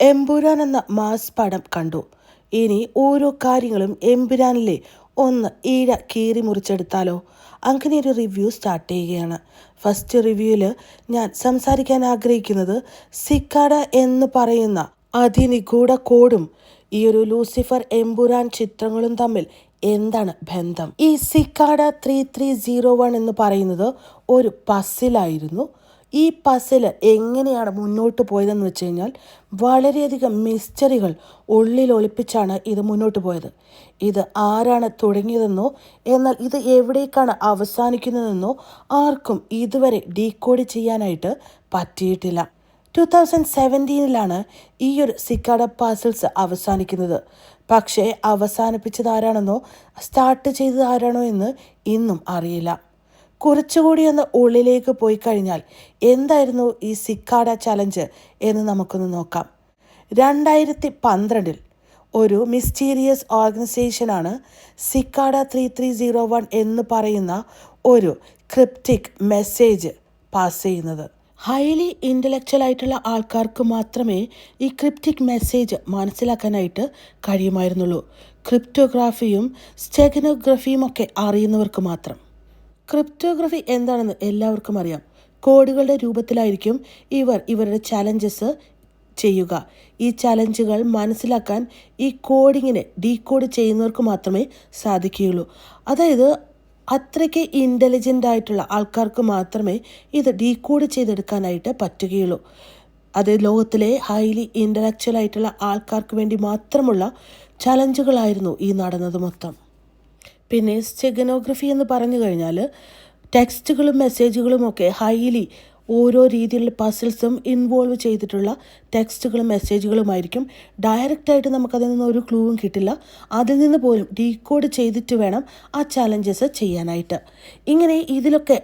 എമ്പുരാൻ എന്ന മാസ് പടം കണ്ടു. ഇനി ഓരോ കാര്യങ്ങളും എമ്പുരാനിലെ ഒന്ന് ഈഴ കീറി മുറിച്ചെടുത്താലോ? അങ്ങനെ ഒരു റിവ്യൂ സ്റ്റാർട്ട് ചെയ്യുകയാണ്. ഫസ്റ്റ് റിവ്യൂവിൽ ഞാൻ സംസാരിക്കാൻ ആഗ്രഹിക്കുന്നത് സിക്കാഡ എന്ന് പറയുന്ന അതിനിഗൂഢ കോഡും ഈ ഒരു ലൂസിഫർ എമ്പുരാൻ ചിത്രങ്ങളും തമ്മിൽ എന്താണ് ബന്ധം? ഈ Cicada three three zero one എന്ന് പറയുന്നത് ഒരു പസിലായിരുന്നു ഈ പസിൽ എങ്ങനെയാണ് മുന്നോട്ട് പോയതെന്ന് വെച്ച് കഴിഞ്ഞാൽ വളരെയധികം മിസ്റ്ററികൾ ഉള്ളിൽ ഒളിപ്പിച്ചാണ് ഇത് മുന്നോട്ട് പോയത്. ഇത് ആരാണ് തുടങ്ങിയതെന്നോ എന്നാൽ ഇത് എവിടേക്കാണ് അവസാനിക്കുന്നതെന്നോ ആർക്കും ഇതുവരെ ഡീകോഡ് ചെയ്യാനായിട്ട് പറ്റിയിട്ടില്ല. ടു തൗസൻഡ് സെവന്റീനിലാണ് ഈ ഒരു സിക്കാഡ പാസിൽസ് അവസാനിക്കുന്നത്. പക്ഷേ അവസാനിപ്പിച്ചത് ആരാണെന്നോ സ്റ്റാർട്ട് ചെയ്തത് ആരാണോ എന്ന് ഇന്നും അറിയില്ല. കുറച്ചുകൂടി ഒന്ന് ഉള്ളിലേക്ക് പോയി കഴിഞ്ഞാൽ എന്തായിരുന്നു ഈ സിക്കാഡ ചലഞ്ച് എന്ന് നമുക്കൊന്ന് നോക്കാം. രണ്ടായിരത്തി പന്ത്രണ്ടിൽ ഒരു mysterious ഓർഗനൈസേഷനാണ് Cicada three three zero one എന്ന് പറയുന്ന ഒരു ക്രിപ്റ്റിക് മെസ്സേജ് പാസ് ചെയ്യുന്നത്. ഹൈലി ഇന്റലക്ച്വൽ ആയിട്ടുള്ള ആൾക്കാർക്ക് മാത്രമേ ഈ ക്രിപ്റ്റിക് മെസ്സേജ് മനസ്സിലാക്കാനായിട്ട് കഴിയുമായിരുന്നുള്ളൂ. ക്രിപ്റ്റോഗ്രാഫിയും സ്റ്റെഗനോഗ്രഫിയും ഒക്കെ അറിയുന്നവർക്ക് മാത്രം. ക്രിപ്റ്റോഗ്രഫി എന്താണെന്ന് എല്ലാവർക്കും അറിയാം. കോഡുകളുടെ രൂപത്തിലായിരിക്കും ഇവർ ഇവരുടെ ചലഞ്ചസ് ചെയ്യുക. ഈ ചലഞ്ചുകൾ മനസ്സിലാക്കാൻ ഈ കോഡിങ്ങിനെ ഡീകോഡ് ചെയ്യുന്നവർക്ക് മാത്രമേ സാധിക്കുകയുള്ളൂ. അതായത് അത്രയ്ക്ക് ഇന്റലിജന്റ് ആയിട്ടുള്ള ആൾക്കാർക്ക് മാത്രമേ ഇത് ഡീകോഡ് ചെയ്തെടുക്കാനായിട്ട് പറ്റുകയുള്ളൂ. അത് ലോകത്തിലെ ഹൈലി ഇന്റലക്ച്വൽ ആയിട്ടുള്ള ആൾക്കാർക്ക് വേണ്ടി മാത്രമുള്ള ചലഞ്ചുകളായിരുന്നു ഈ നടന്നത് മൊത്തം. പിന്നെ സ്റ്റെഗനോഗ്രഫി എന്ന് പറഞ്ഞു കഴിഞ്ഞാൽ ടെക്സ്റ്റുകളും മെസ്സേജുകളും ഒക്കെ ഹൈലി ഓരോ രീതിയിലുള്ള പസിൽസും ഇൻവോൾവ് ചെയ്തിട്ടുള്ള ടെക്സ്റ്റുകളും മെസ്സേജുകളുമായിരിക്കും. ഡയറക്റ്റായിട്ട് നമുക്കതിൽ നിന്ന് ഒരു ക്ലൂവും കിട്ടില്ല. അതിൽ നിന്ന് പോലും ഡീകോഡ് ചെയ്തിട്ട് വേണം ആ ചലഞ്ചസ് ചെയ്യാനായിട്ട്. ഇങ്ങനെ ഇതിലൊക്കെ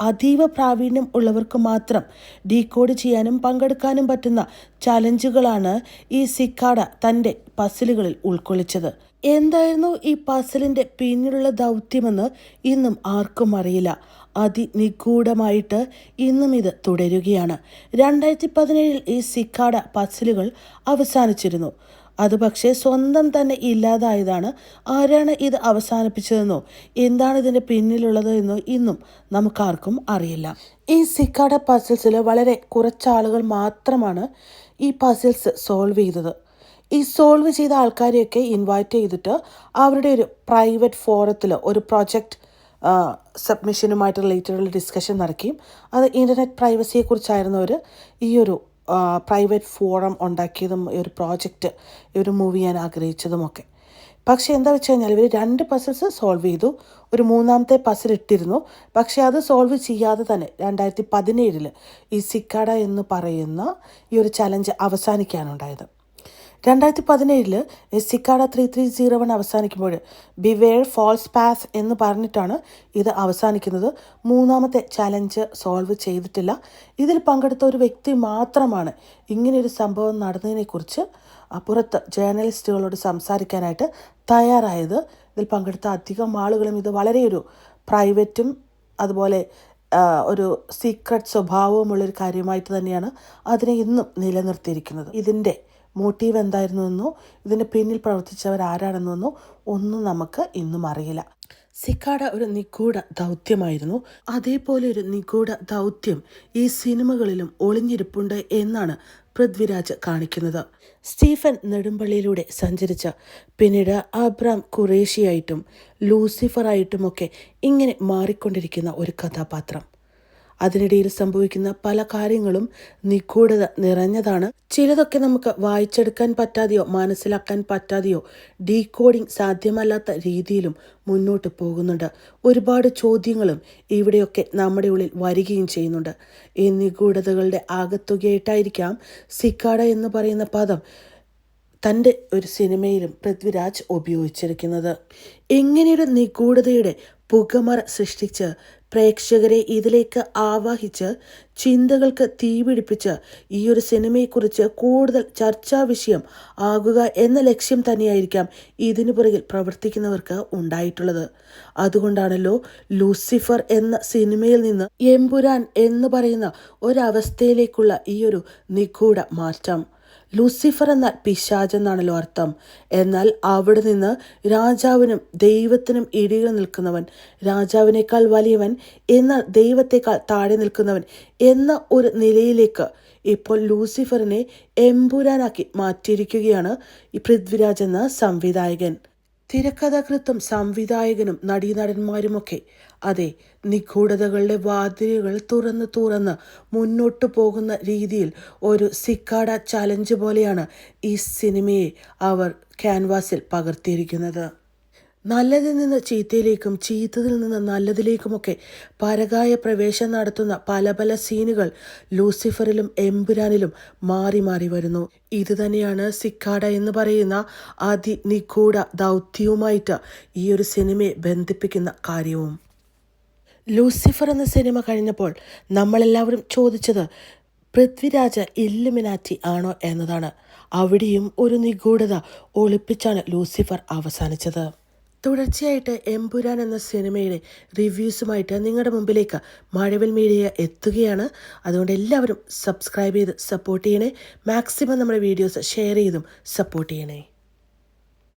അതീവ പ്രാവീണ്യം ഉള്ളവർക്ക് മാത്രം ഡീകോഡ് ചെയ്യാനും പങ്കെടുക്കാനും പറ്റുന്ന ചലഞ്ചുകളാണ് ഈ സിക്കാട തന്റെ പസിലുകളിൽ ഉൾക്കൊള്ളിച്ചത്. എന്തായിരുന്നു ഈ പസിലിന്റെ പിന്നിലുള്ള ദൗത്യമെന്ന് ഇന്നും ആർക്കും അറിയില്ല. അതിനിഗൂഢമായിട്ട് ഇന്നും ഇത് തുടരുകയാണ്. രണ്ടായിരത്തി പതിനേഴിൽ ഈ സിക്കാട പസിലുകൾ അവസാനിച്ചിരുന്നു. അത് പക്ഷേ സ്വന്തം തന്നെ ഇല്ലാതായതാണ് ആരാണ് ഇത് അവസാനിപ്പിച്ചതെന്നോ എന്താണ് ഇതിന്റെ പിന്നിലുള്ളത് എന്നോ ഇന്നും നമുക്കാർക്കും അറിയില്ല. ഈ സിക്കാട പസിൽസിൽ വളരെ കുറച്ചാളുകൾ മാത്രമാണ് ഈ പസിൽസ് സോൾവ് ചെയ്തത്. ഈ സോൾവ് ചെയ്ത ആൾക്കാരെയൊക്കെ ഇൻവൈറ്റ് ചെയ്തിട്ട് അവരുടെ ഒരു പ്രൈവറ്റ് ഫോറത്തിൽ ഒരു പ്രോജക്റ്റ് സബ്മിഷനുമായിട്ട് റിലേറ്റഡുള്ള ഡിസ്കഷൻ നടക്കുകയും അത് ഇന്റർനെറ്റ് പ്രൈവസിയെക്കുറിച്ചായിരുന്നു അവർ ഈ ഒരു പ്രൈവറ്റ് ഫോറം ഉണ്ടാക്കിയതും ഈ ഒരു പ്രോജക്റ്റ് ഈ ഒരു മൂവ് ചെയ്യാൻ ആഗ്രഹിച്ചതുമൊക്കെ. പക്ഷേ എന്താ വെച്ച് കഴിഞ്ഞാൽ ഇവർ രണ്ട് പസിൽസ് സോൾവ് ചെയ്തു. ഒരു മൂന്നാമത്തെ പസിൽ ഇട്ടിരുന്നു. പക്ഷേ അത് സോൾവ് ചെയ്യാതെ തന്നെ രണ്ടായിരത്തി പതിനേഴിൽ ഈ സിക്കാഡ എന്ന് പറയുന്ന ഈ ഒരു ചലഞ്ച് അവസാനിക്കാനുണ്ടായത് രണ്ടായിരത്തി പതിനേഴിൽ Cicada three three zero one അവസാനിക്കുമ്പോൾ ബിവേർ ഫോൾസ് പാസ് എന്ന് പറഞ്ഞിട്ടാണ് ഇത് അവസാനിക്കുന്നത്. മൂന്നാമത്തെ ചലഞ്ച് സോൾവ് ചെയ്തിട്ടില്ല. ഇതിൽ പങ്കെടുത്ത ഒരു വ്യക്തി മാത്രമാണ് ഇങ്ങനെയൊരു സംഭവം നടന്നതിനെക്കുറിച്ച് പുറത്ത് ജേർണലിസ്റ്റുകളോട് സംസാരിക്കാനായിട്ട് തയ്യാറായത്. ഇതിൽ പങ്കെടുത്ത അധികം ആളുകളും ഇത് വളരെയൊരു പ്രൈവറ്റും അതുപോലെ ഒരു സീക്രട്ട് സ്വഭാവമുള്ളൊരു കാര്യമായിട്ട് തന്നെയാണ് അതിനെ ഇന്നും നിലനിർത്തിയിരിക്കുന്നത്. ഇതിന്റെ മോട്ടീവ് എന്തായിരുന്നുവെന്നോ ഇതിന്റെ പിന്നിൽ പ്രവർത്തിച്ചവർ ആരാണെന്നോ ഒന്നും നമുക്ക് ഇന്നും അറിയില്ല. സിക്കാഡ ഒരു നിഗൂഢ ദൗത്യമായിരുന്നു. അതേപോലെ ഒരു നിഗൂഢ ദൗത്യം ഈ സിനിമകളിലും ഒളിഞ്ഞിരിപ്പുണ്ട് എന്നാണ് പൃഥ്വിരാജ് കാണിക്കുന്നത്. സ്റ്റീഫൻ നെടുമ്പള്ളിയിലൂടെ സഞ്ചരിച്ച പിന്നീട് അബ്രാം ഖുറേഷിയായിട്ടും ലൂസിഫറായിട്ടുമൊക്കെ ഇങ്ങനെ മാറിക്കൊണ്ടിരിക്കുന്ന ഒരു കഥാപാത്രം. അതിനിടയിൽ സംഭവിക്കുന്ന പല കാര്യങ്ങളും നിഗൂഢത നിറഞ്ഞതാണ്. ചിലതൊക്കെ നമുക്ക് വായിച്ചെടുക്കാൻ പറ്റാതെയോ മനസ്സിലാക്കാൻ പറ്റാതെയോ ഡീകോഡിംഗ് സാധ്യമല്ലാത്ത രീതിയിലും മുന്നോട്ട് പോകുന്നുണ്ട്. ഒരുപാട് ചോദ്യങ്ങളും ഇവിടെയൊക്കെ നമ്മുടെ ഉള്ളിൽ വരികയും ചെയ്യുന്നുണ്ട്. ഈ നിഗൂഢതകളുടെ ആകത്തുകയായിട്ടായിരിക്കാം സിക്കാഡ എന്ന് പറയുന്ന പദം തന്റെ ഒരു സിനിമയിലും പൃഥ്വിരാജ് ഉപയോഗിച്ചിരിക്കുന്നത്. ഇങ്ങനെയൊരു നിഗൂഢതയുടെ പുകമറ സൃഷ്ടിച്ച് പ്രേക്ഷകരെ ഇതിലേക്ക് ആവാഹിച്ച് ചിന്തകൾക്ക് തീപിടിപ്പിച്ച് ഈ ഒരു സിനിമയെക്കുറിച്ച് കൂടുതൽ ചർച്ചാ വിഷയം ആകുക എന്ന ലക്ഷ്യം തന്നെയായിരിക്കാം ഇതിനു പുറകിൽ പ്രവർത്തിക്കുന്നവർക്ക് ഉണ്ടായിട്ടുള്ളത്. അതുകൊണ്ടാണല്ലോ ലൂസിഫർ എന്ന സിനിമയിൽ നിന്ന് എമ്പുരാൻ എന്ന് പറയുന്ന ഒരവസ്ഥയിലേക്കുള്ള ഈ ഒരു നിഗൂഢ മാറ്റം. ലൂസിഫർ എന്ന പിശാജ് എന്നാണല്ലോ അർത്ഥം. എന്നാൽ അവിടെ നിന്ന് രാജാവിനും ദൈവത്തിനും ഇടിയിൽ നിൽക്കുന്നവൻ രാജാവിനേക്കാൾ വലിയവൻ എന്നാൽ ദൈവത്തെക്കാൾ താഴെ നിൽക്കുന്നവൻ എന്ന ഒരു നിലയിലേക്ക് ഇപ്പോൾ ലൂസിഫറിനെ എമ്പുരാനാക്കി മാറ്റിയിരിക്കുകയാണ് ഈ പൃഥ്വിരാജ് എന്ന സംവിധായകൻ. തിരക്കഥാകൃത്തും സംവിധായകനും നടീനടന്മാരുമൊക്കെ. അതെ നിഗൂഢതകളുടെ വാതിലുകൾ തുറന്ന് തുറന്ന് മുന്നോട്ടു പോകുന്ന രീതിയിൽ ഒരു സിക്കാഡ ചലഞ്ച് പോലെയാണ് ഈ സിനിമയെ അവർ ക്യാൻവാസിൽ പകർത്തിയിരിക്കുന്നത്. നല്ലതിൽ നിന്ന് ചീത്തയിലേക്കും ചീത്തതിൽ നിന്ന് നല്ലതിലേക്കുമൊക്കെ പരകായ പ്രവേശം നടത്തുന്ന പല പല സീനുകൾ ലൂസിഫറിലും എമ്പുരാനിലും മാറി മാറി വരുന്നു. ഇത് തന്നെയാണ് സിക്കാഡ എന്ന് പറയുന്ന അതിനിഗൂഢ ദൗത്യവുമായിട്ട് ഈ ഒരു സിനിമയെ ബന്ധിപ്പിക്കുന്ന കാര്യവും. ലൂസിഫർ എന്ന സിനിമ കഴിഞ്ഞപ്പോൾ നമ്മളെല്ലാവരും ചോദിച്ചത് പൃഥ്വിരാജ ഇല്ലുമിനാറ്റി ആണോ എന്നതാണ്. അവിടെയും ഒരു നിഗൂഢത ഒളിപ്പിച്ചാണ് ലൂസിഫർ അവസാനിച്ചത്. തുടർച്ചയായിട്ട് എമ്പുരാൻ എന്ന സിനിമയുടെ റിവ്യൂസുമായിട്ട് നിങ്ങളുടെ മുമ്പിലേക്ക് മഴവിൽ മീഡിയ എത്തുകയാണ്. അതുകൊണ്ട് എല്ലാവരും സബ്സ്ക്രൈബ് ചെയ്ത് സപ്പോർട്ട് ചെയ്യണേ. മാക്സിമം നമ്മുടെ വീഡിയോസ് ഷെയർ ചെയ്തും സപ്പോർട്ട് ചെയ്യണേ.